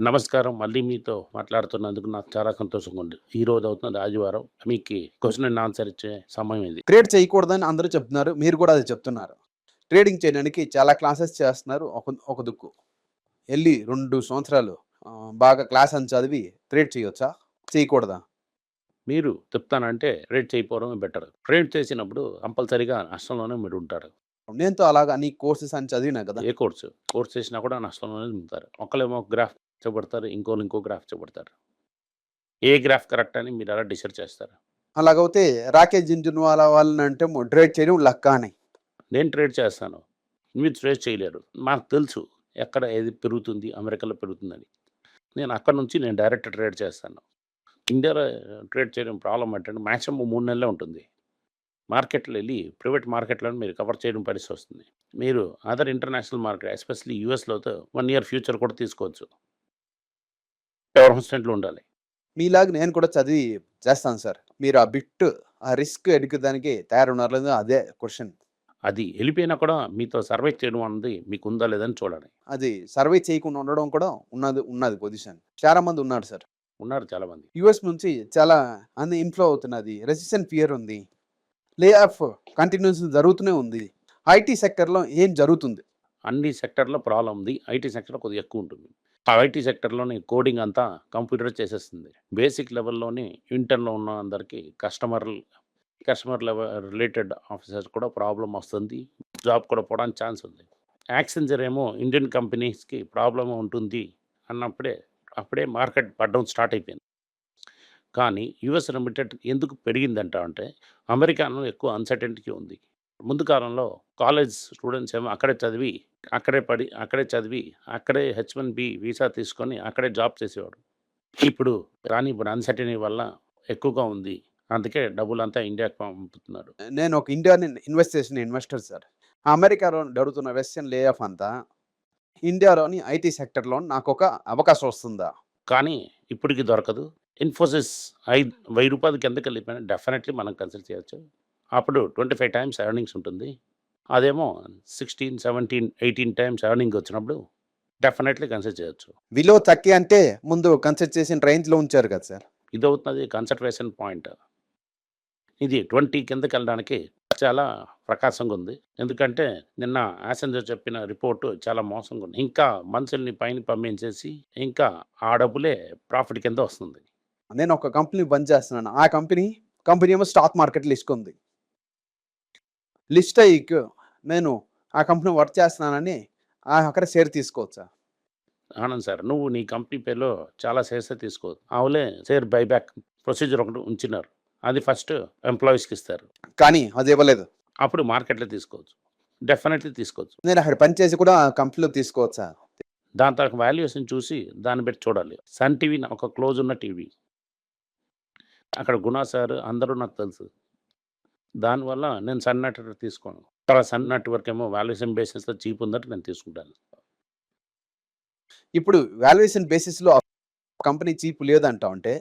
నమస్కారం. మళ్ళీ మీతో మాట్లాడుతున్నందుకు నాకు చాలా సంతోషంగా ఉంది. ఈ రోజు అవుతుంది ఆదివారం మీకు క్వశ్చన్ అండ్ ఆన్సర్ ఇచ్చే సమయం ఇది. ట్రేడ్ చేయకూడదని అందరూ చెప్తున్నారు. మీరు కూడా అది చెప్తున్నారు. ట్రేడింగ్ చేయడానికి చాలా క్లాసెస్ చేస్తున్నారు. ఒక ఒక దుక్కు. వెళ్ళి రెండు సంవత్సరాలు బాగా క్లాస్ అని చదివి ట్రేడ్ చేయొచ్చా? చేయకూడదా? మీరు చెప్తానంటే ట్రేడ్ చేయకపోవడమే బెటర్. ట్రేడ్ చేసినప్పుడు కంపల్సరీగా నష్టంలోనే మీరు ఉంటారు. నేనుతో అలాగా నీ కోర్సెస్ అని చదివినా కదా? ఏ కోర్సు? కోర్స్ చేసినా కూడా నష్టంలోనే ఉంటారు. ఒకళ్ళేమో గ్రాఫ్ చెప్పబడతారు ఇంకోళ్ళు ఇంకో గ్రాఫ్ చెప్పబడతారు. ఏ గ్రాఫ్ కరెక్ట్ అని మీరు అలా డిసైడ్ చేస్తారు? అలాగైతే రాకేష్ జింజున్వాలా వాళ్ళని అంటే ట్రేడ్ చేయడం లక్క అని. నేను ట్రేడ్ చేస్తాను. మీరు ట్రేడ్ చేయలేరు. మాకు తెలుసు ఎక్కడ ఏది పెరుగుతుంది అమెరికాలో పెరుగుతుందని. నేను అక్కడ నుంచి నేను డైరెక్ట్ ట్రేడ్ చేస్తాను. ఇండియాలో ట్రేడ్ చేయడం ప్రాబ్లం అంటే మ్యాక్సిమం మూడు నెలలే ఉంటుంది. మార్కెట్లో వెళ్ళి ప్రైవేట్ మార్కెట్లో మీరు కవర్ చేయడం పరిస్థితి వస్తుంది. మీరు అదర్ ఇంటర్నేషనల్ మార్కెట్ ఎస్పెషల్లీ యూఎస్లో వన్ ఇయర్ ఫ్యూచర్ కూడా తీసుకోవచ్చు. కాన్స్టెంట్లో ఉండాలి. మీలాగా నేను కూడా చదివి చేస్తాను సార్. మీరు ఆ బిట్ ఆ రిస్క్ ఎడుకుదానికి తయారున్నారు లేదా అదే క్వశ్చన్. అది వెళ్ళిపోయినా కూడా మీతో సర్వే చేయడం అన్నది మీకు ఉందా లేదని చూడాలి. అది సర్వే చేయకుండా ఉండడం కూడా ఉన్నది ఉన్నది పొజిషన్. చాలా మంది ఉన్నారు సార్. ఉన్నారు చాలామంది యుఎస్ నుంచి చాలా అన్ని ఇన్ఫ్లో అవుతున్నది. రెసిస్టెంట్ ఫియర్ ఉంది. లే ఆఫ్ కంటిన్యూస్ జరుగుతూనే ఉంది. ఐటీ సెక్టర్లో ఏం జరుగుతుంది? అన్ని సెక్టర్లో ప్రాబ్లం ఉంది. ఐటీ సెక్టర్ కొద్దిగా ఎక్కువ ఉంటుంది. ఆ ఐటీ సెక్టర్లోని కోడింగ్ అంతా కంప్యూటర్ చేసేస్తుంది. బేసిక్ లెవెల్లోని ఇంటర్లో ఉన్న అందరికీ customer customer level related officers కూడా ప్రాబ్లం వస్తుంది. జాబ్ కూడా పోవడానికి ఛాన్స్ ఉంది. యాక్సెంజర్ ఏమో ఇండియన్ కంపెనీస్కి ప్రాబ్లం ఉంటుంది అన్నప్పుడే అప్పుడే మార్కెట్ పడడం స్టార్ట్ అయిపోయింది. కానీ యుఎస్ లిమిటెడ్ ఎందుకు పెరిగిందంట అంటే అమెరికాలో ఎక్కువ అన్సర్టెంటీ ఉంది. ముందు కాలంలో కాలేజ్ స్టూడెంట్స్ ఏమో అక్కడే చదివి అక్కడే పడి అక్కడే చదివి అక్కడే హెచ్ వన్ బి వీసా తీసుకొని అక్కడే జాబ్ చేసేవాడు. ఇప్పుడు కానీ ఇప్పుడు అన్సర్టనీ వల్ల ఎక్కువగా ఉంది. అందుకే డబ్బులంతా ఇండియాకి పంపుతున్నారు నేను ఒక ఇండియాని ఇన్వెస్ట్ చేసిన ఇన్వెస్టర్ సార్. అమెరికాలో జరుగుతున్న వెస్టర్న్ లే ఆఫ్ అంతా ఇండియాలోని ఐటీ సెక్టర్లో నాకు ఒక అవకాశం వస్తుందా? కానీ ఇప్పటికి దొరకదు. ఇన్ఫోసిస్ ఐదు వెయ్యి రూపాయలు కిందకి వెళ్ళిపోయినా డెఫినెట్లీ మనం కన్సిడర్ చేయొచ్చు. అప్పుడు ట్వంటీ ఫైవ్ టైమ్స్ ఎర్నింగ్స్ ఉంటుంది. అదేమో sixteen seventeen eighteen times earning వచ్చినప్పుడు డెఫినెట్లీ కన్సిడర్ చేయొచ్చు. విలో తక్కి అంటే ముందు కన్సిడర్ చేసిన రేంజ్లో ఉంచారు కదా సార్. ఇది అవుతున్నది కన్సర్వేషన్ పాయింట్ ఇది ట్వంటీ కిందకి వెళ్ళడానికి చాలా ప్రకాశంగా ఉంది. ఎందుకంటే నిన్న యాసెంజర్ చెప్పిన రిపోర్టు చాలా మోసంగా ఉంది. ఇంకా మనుషుల్ని పైన పంపించేసి ఇంకా ఆ డబ్బులే ప్రాఫిట్ కింద వస్తుంది. నేను ఒక కంపెనీ బంద్ చేస్తున్నాను. ఆ కంపెనీ కంపెనీ ఏమో స్టాక్ మార్కెట్ లిస్ట్ ఉంది. లిస్ట్ అయ్యి నేను ఆ కంపెనీ వర్క్ చేస్తున్నానని ఆ అక్కడ షేర్ తీసుకోవచ్చా ఆనంద్ సార్ నువ్వు నీ కంపెనీ పేరులో చాలా షేర్స్ తీసుకో ఆవులే షేర్ బైబ్యాక్ ప్రొసీజర్ ఒకటి ఉంచినారు. అది ఫస్ట్ ఎంప్లాయీస్కి ఇస్తారు. కానీ అది ఇవ్వలేదు. అప్పుడు మార్కెట్లో తీసుకోవచ్చు. డెఫినెట్లీ తీసుకోవచ్చు. నేను అక్కడ పనిచేసి కూడా కంపెనీలో తీసుకోవచ్చా దాని తర్వాత వాల్యుయేషన్ చూసి దాన్ని బట్టి చూడాలి. సన్ టీవీ ఒక క్లోజ్ ఉన్న టీవీ. అక్కడ గుణా సార్ అందరూ నాకు తెలుసు. దానివల్ల నేను సన్ నెట్వర్క్ తీసుకోను. తర్వాత సన్ నెట్వర్క్ ఏమో వాల్యుయేషన్ బేసిస్లో చీప్ ఉందంటే నేను తీసుకుంటాను. ఇప్పుడు వాల్యుయేషన్ బేసిస్లో కంపెనీ చీప్ లేదంటా ఉంటే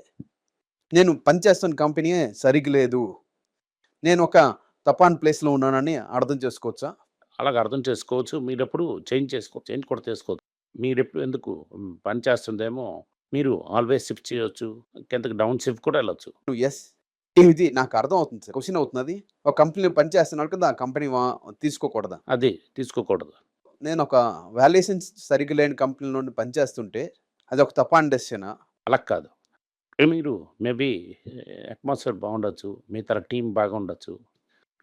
నేను పనిచేస్తున్న కంపెనీ సరిగ్గా లేదు. నేను ఒక తపాన్ ప్లేస్లో ఉన్నానని అర్థం చేసుకోవచ్చా? అలాగ అర్థం చేసుకోవచ్చు. మీరు ఎప్పుడు చేంజ్ చేసుకో చేంజ్ కూడా చేసుకోవచ్చు మీరు ఎప్పుడు ఎందుకు పని చేస్తుందేమో మీరు ఆల్వేస్ షిఫ్ట్ చేయొచ్చు. కిందకి డౌన్ షిఫ్ట్ కూడా వెళ్ళొచ్చు. ఎస్. ఇది నాకు అర్థం అవుతుంది సార్. క్వశ్చన్ అవుతున్నది ఒక కంపెనీ పనిచేస్తున్నాడు కదా ఆ కంపెనీ తీసుకోకూడదా? అది తీసుకోకూడదు. నేను ఒక వాల్యుయేషన్ సరిగ్గా లేని కంపెనీ నుండి పనిచేస్తుంటే అది ఒక తపాన్ డెసిషనా. అలా కాదు. మీరు మేబీ అట్మాస్ఫియర్ బాగుండొచ్చు మీ తర టీం బాగా ఉండొచ్చు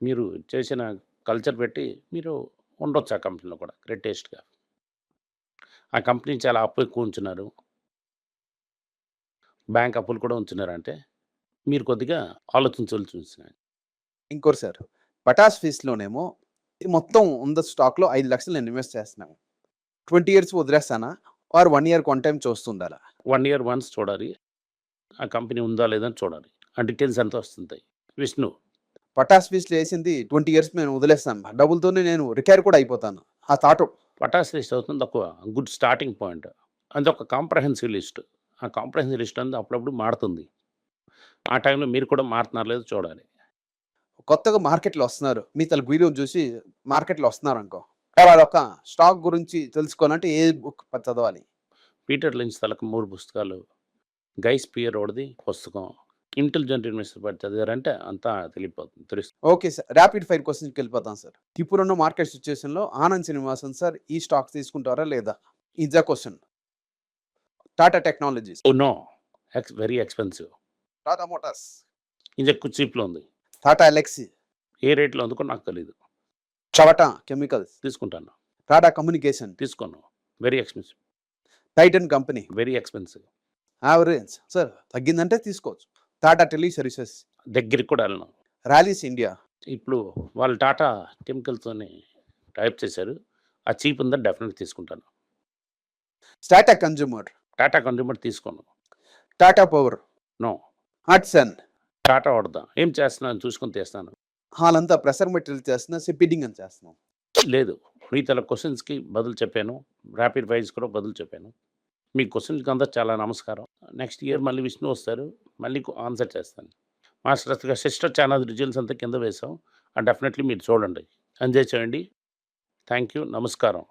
మీరు చేసిన కల్చర్ పెట్టి మీరు ఉండొచ్చు ఆ కంపెనీలో కూడా గ్రేటెస్ట్గా ఆ కంపెనీ చాలా అప్పు ఎక్కువ ఉంచున్నారు. బ్యాంక్ అప్పులు కూడా ఉంచున్నారంటే మీరు కొద్దిగా ఆలోచించవలసి చూస్తున్నారు ఇంకోటి సార్ పటాస్ ఫీస్లోనేమో మొత్తం ఉన్న స్టాక్లో ఐదు లక్షలు నేను ఇన్వెస్ట్ చేస్తున్నాను. Twenty years వదిలేస్తానా? Or one year one time చూస్తుందా one year once చూడాలి. ఆ కంపెనీ ఉందా లేదా అని చూడాలి. ఆ డీటెయిల్స్ అంతా వస్తుంటాయి? విష్ణు. పటాస్ ఫీస్లో వేసింది ట్వంటీ ఇయర్స్ నేను వదిలేస్తాను. డబ్బులతోనే నేను రిటైర్ కూడా అయిపోతాను. ఆ థాట్ పటాస్ లిస్ట్ అవుతుంది. ఒక గుడ్ స్టార్టింగ్ పాయింట్. అది ఒక కాంప్రహెన్సివ్ లిస్ట్. ఆ కాంప్రహెన్సివ్ లిస్ట్ అనేది అప్పుడప్పుడు మారుతుంది. ఆ టైంలో మీరు కూడా మారుతున్నారు లేదో చూడాలి. కొత్తగా మార్కెట్లో వస్తున్నారు. మీ తల వీడియో చూసి మార్కెట్లో వస్తున్నారు అనుకో వాళ్ళ ఒక స్టాక్ గురించి తెలుసుకోవాలంటే ఏ బుక్ చదవాలి? పీటర్ లించ్ తలకు మూడు పుస్తకాలు. గైస్ పియర్ ఓడిది పుస్తకం. ఇంటెలిజెంట్ ఇన్వెస్టర్ పడి చదివారంటే అంతా తెలియపోతుంది. తెలుస్తుంది ఓకే సార్. ర్యాపిడ్ ఫైర్ క్వశ్చన్కి వెళ్ళిపోతాం సార్. ఇప్పుడున్న మార్కెట్ సిచ్యువేషన్లో ఆనంద్ శ్రీనివాసన్ సార్ ఈ స్టాక్స్ తీసుకుంటారా లేదా? Is question. Tata technologies. Oh no. X very expensive. Tata motors. ఇది ఎక్కువ చీప్లో ఉంది. టాటా ఎలక్సీ. ఏ రేట్లో అందుకో నాకు తెలియదు చవటా కెమికల్స్. తీసుకుంటాను. టాటా కమ్యూనికేషన్. తీసుకోను. Very expensive. Titan company. Very expensive. Average. Sir తగ్గిందంటే తీసుకోవచ్చు. టాటా టెలి సర్వీసెస్ దగ్గరికి కూడా వెళ్ళను. Rallis India. ఇప్పుడు వాళ్ళు టాటా కెమికల్స్తోని టైప్ చేశారు. ఆ చీప్ ఉందని డెఫినెట్ తీసుకుంటాను. టాటా కన్జ్యూమర్. టాటా కన్జ్యూమర్ తీసుకోను. టాటా పవర్. నో. హట్సన్. టాటా వాడదాం ఏం చేస్తున్నాను చూసుకొని తీస్తాను. వాళ్ళంతా ప్రెషర్ మెటీరియల్ చేస్తున్నా సిప్పిడింగ్ అని చేస్తున్నాం లేదు. మిగతా క్వశ్చన్స్కి బదులు చెప్పాను. ర్యాపిడ్ వైజ్ కూడా బదులు చెప్పాను. మీ క్వశ్చన్స్కి అంతా చాలా నమస్కారం. నెక్స్ట్ ఇయర్ మళ్ళీ విష్ణు వస్తారు. మళ్ళీ ఆన్సర్ చేస్తాను. మాస్టర్ సిస్టర్ ఛానల్ రిజల్ట్స్ అంతా కింద వేసాం డెఫినెట్లీ మీరు చూడండి. ఎంజాయ్ చేయండి. థ్యాంక్ యూ నమస్కారం.